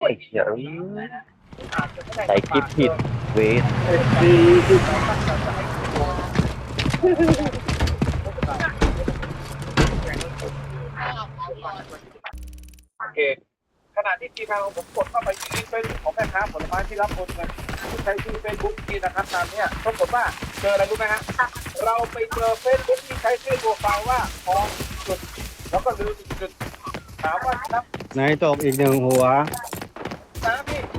ไอ้เหี้ยใส่คลิปผิดเวทโอเคขณะที่ทีมงานของผมกดเข้าไปที่เฟซบุ๊กของแม่ค้าผลไม้ที่รับโอนเงินที่ใช้ชื่อเฟซบุ๊กนี้นะครับตามเนี้ยปรากฏว่าเจออะไรรู้ไหมฮะเราไปเจอเฟซบุ๊กที่ใช้ชื่อโปรไฟล์ว่าทองจุดแล้วก็ลืมจุดถามว่าครับ ไหนจบอีกหนึ่งหัว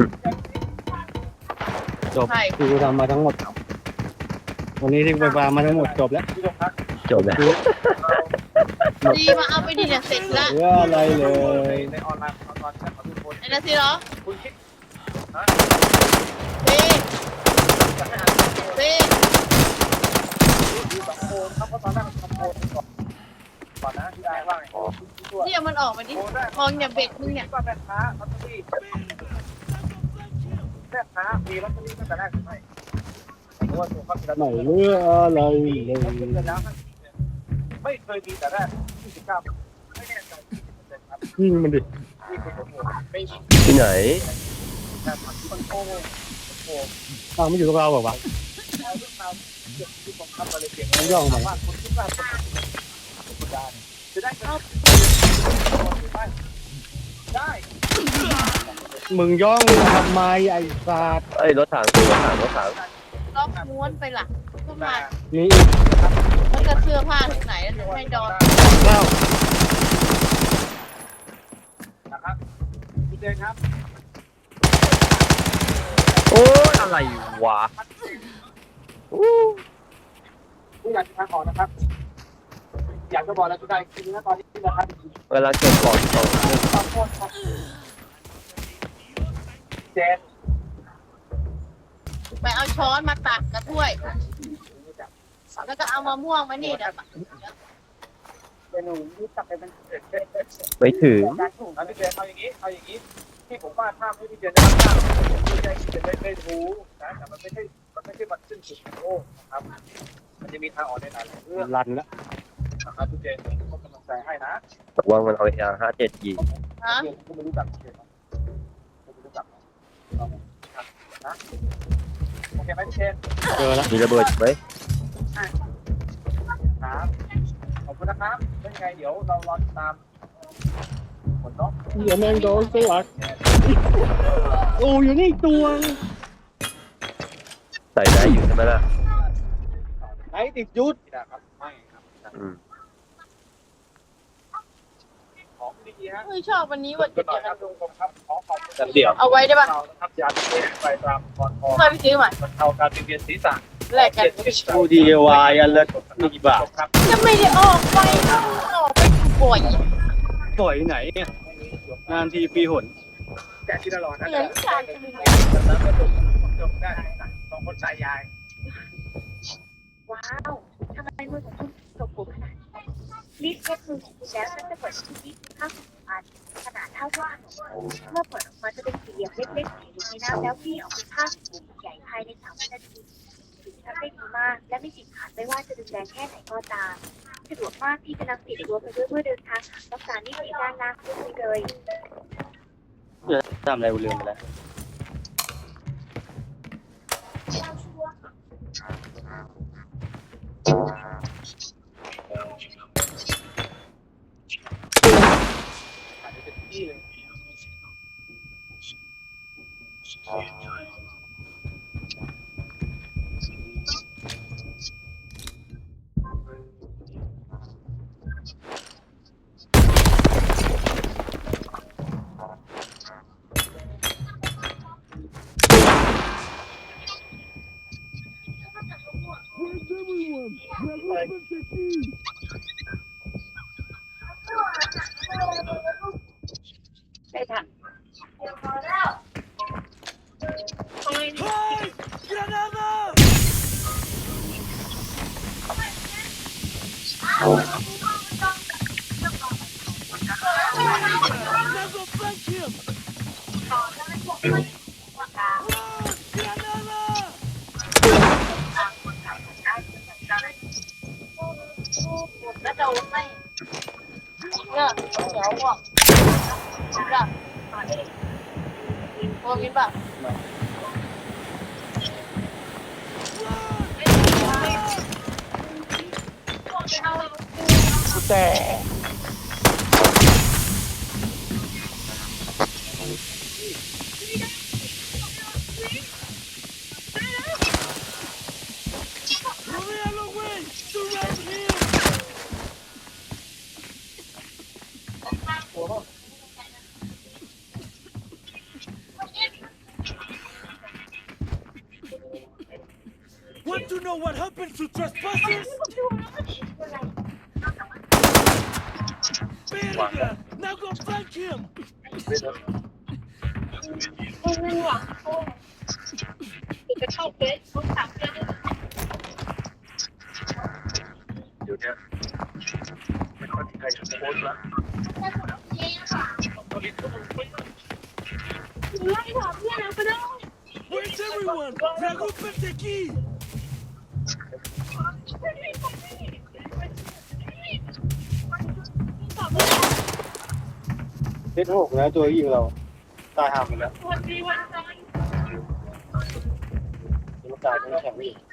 นะพี่จบที่กูทำมาทั้งหมดวันนี้ที่ไปฟาร์มมาทั้งหมดจบแล้วผู้ชมครับจบแล้วดีมาเอาไปดีเนี่ยเสร็จละเหลืออะไรเลในยในออนไลน์ของตอนนี้ของทุกคนไอ้นาทีเหรอคุณคิดเบ้เบ้ดูสองโคนครับเพราะตอนแรกมันทำโคนก่อนก่อนนะที่ได้ว่าไงช่วยที่เอามันออกมาดิโคนได้มองอย่าเบ็ดมึงเนี่ยก็แม่ค้าลอตเตอรี่ แม่ค้ามีลอตเตอรี่ตั้งแต่แรกหรือไม่เพราะว่าตัวเขาเป็นไม่เหลืออะไรเลยไม่เคยมีแต่แรก29ไม่แน่ใจ20%ครับยิงมันดิที่เป็นข้อมูลไม่มีที่ไหนแต่ผักที่มันโอ้โหโอ้โหทางไม่อยู่กับเราแบบวะเอาเรื่องราวเกี่ยวกับที่ผมทำมาเลยเกี่ยวมันย่องมาว่าคนคิดว่าคนคนดานจะได้เข้าหรือไม่ได้ มึงย่องทำไมไอ้สัตว์เอ้ยรถถังคือรถถังรถถังล็อกม้วนไปล่ะขึ้นแต่มานี่อีกแล้วก็เสื้อผ้าที่ไหนแล้วถึงให้ดอนแล้วนะครับพี่เจนครับโอ้ยอะไรวะผู้อยากจะทางออกนะครับ อยากจะบอกอะไรทุกท่านคือนะตอนนี้นะครับเวลาเก็บของสองขอโทษครับ เจนไปเอาช้อนมาตักกระถ้วย แล้วก็เอามะม่วงมานี่เดี๋ยวเมนูนี้ตักไปเป็นไม่ถึงการถูกนะพี่เจนเอาอย่างนี้ เอาอย่างนี้ ที่ผมวาดภาพให้พี่เจนนะครับพี่เจนจะได้ได้รู้นะแต่มันไม่ใช่ มันไม่ใช่มันสิ้นสุดของโลกนะครับ มันจะมีทางออกในหลายๆเรื่องรันแล้วนะครับพี่เจนผมกำลังใจให้นะบอกว่ามันเอาเอห้าเจ็ดยิงฮะผมไม่รู้จักพี่เจนผม โอเคไหมพี่เจนเจอแล้วมีระเบิดไหมครับขอบคุณนะครับเป็นไงเดี๋ยวเรารอติดตามผลเนาะเดี๋ยวแมงโดนสลัดโอ้อยู่นี่อีกตัวใส่ได้อยู่ใช่ไหมล่ะไอ้ติดยุดนะครับไม่ครับ อืม ของดีๆฮะเฮ้ยชอบวันนี้วันก็จุดหน่อเดียยวคกัรันบทุกคนครับขอขอบคุณเดี๋ยวเอาไว้ได้ปะเรานะครับยาที่ไปตามคอนทองทำไมไปซื้อใหม่มันเท่าการเวียนศีรษะแลกกันดูดีวายอันละกี่บาทครับจะไม่ได้ออกไปก็ออกไปบ่อยปล่อยไหนเนี่ยนานทีปีหนแกะที่ละร้อนนะเหมือนกันแล้วก็ถูกจบได้สองคนตายาย ว้าว รีบเช็ดมือของคุณแล้วฉันจะเปิดชิ้นนี้ข้าวสมุนไพรขนาดเท่าว่าเมื่อเปิดออกมาจะเป็นสี่เหลี่ยมเล็กๆอยู่ในน้ำแล้วพี่ออกเป็นผ้าสีใหญ่ภายในสามวินาทีถึงทำได้ดีมาก และไม่ติดขัดไม่ว่าจะดูแลแค่ไหนก็ตามสะดวกมากพี่กำลังติดตัวไปด้วยเพื่อเดินทางรักษานี่ที่ด้านล่างคุณเลยทำอะไรกูลืมไปแล้ว ได้ค่ะแแตกวัน o you know what happens to trespassers? Very good. Now go flank him. จะเข้าเฟซบุ๊กสามเดือนเดี๋ยวเนี้ยไม่ค่อยมีใครโพสต์ละไล่ถามเพื่อนนะก็ได้ Where's everyone? Preocúpense aquí. เซตหกแล้วตัวยิงเรา ตายห่าหมดแล้ววันดีวันจันทร์ยังตายยังแข็งอยู่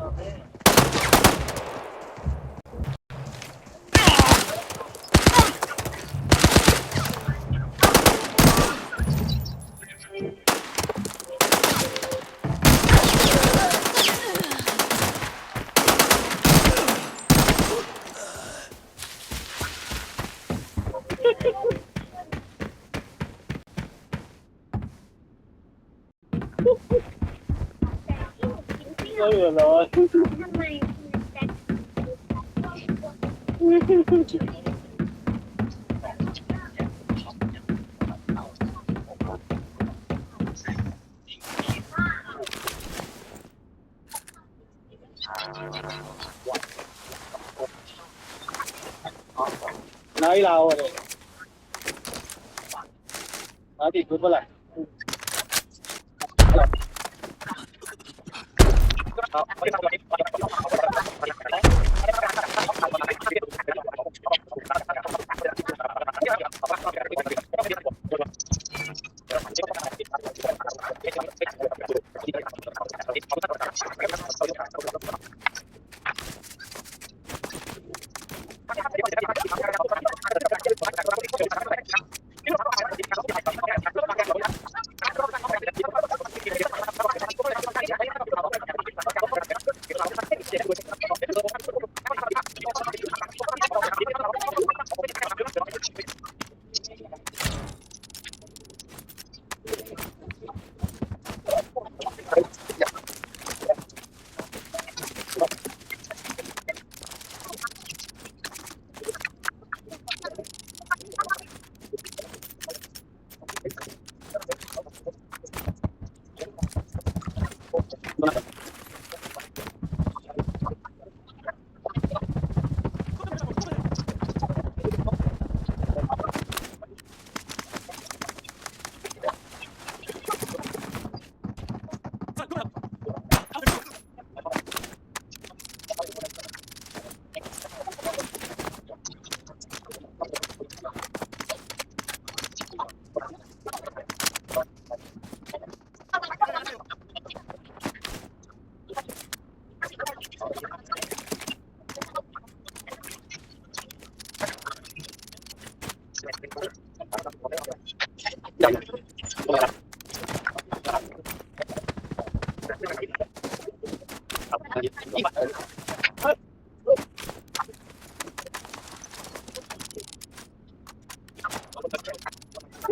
Rodea ก็หลือร้อยทำไมแจ็คน้อยเราเลยมาติดพื้นเมื่อไหร่ 私も。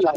หลั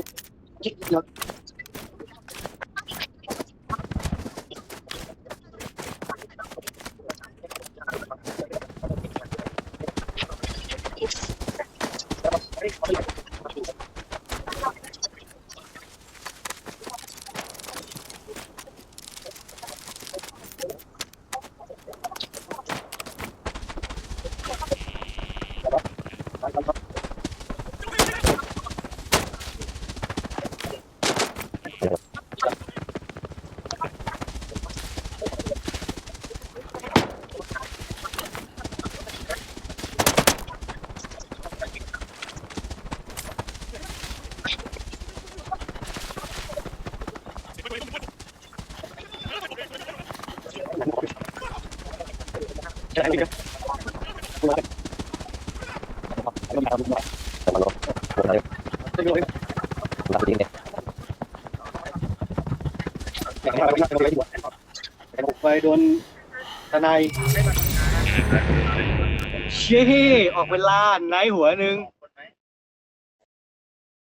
ไปโดนทนายเช่ออกเวลาไหนหัวหนึ่ง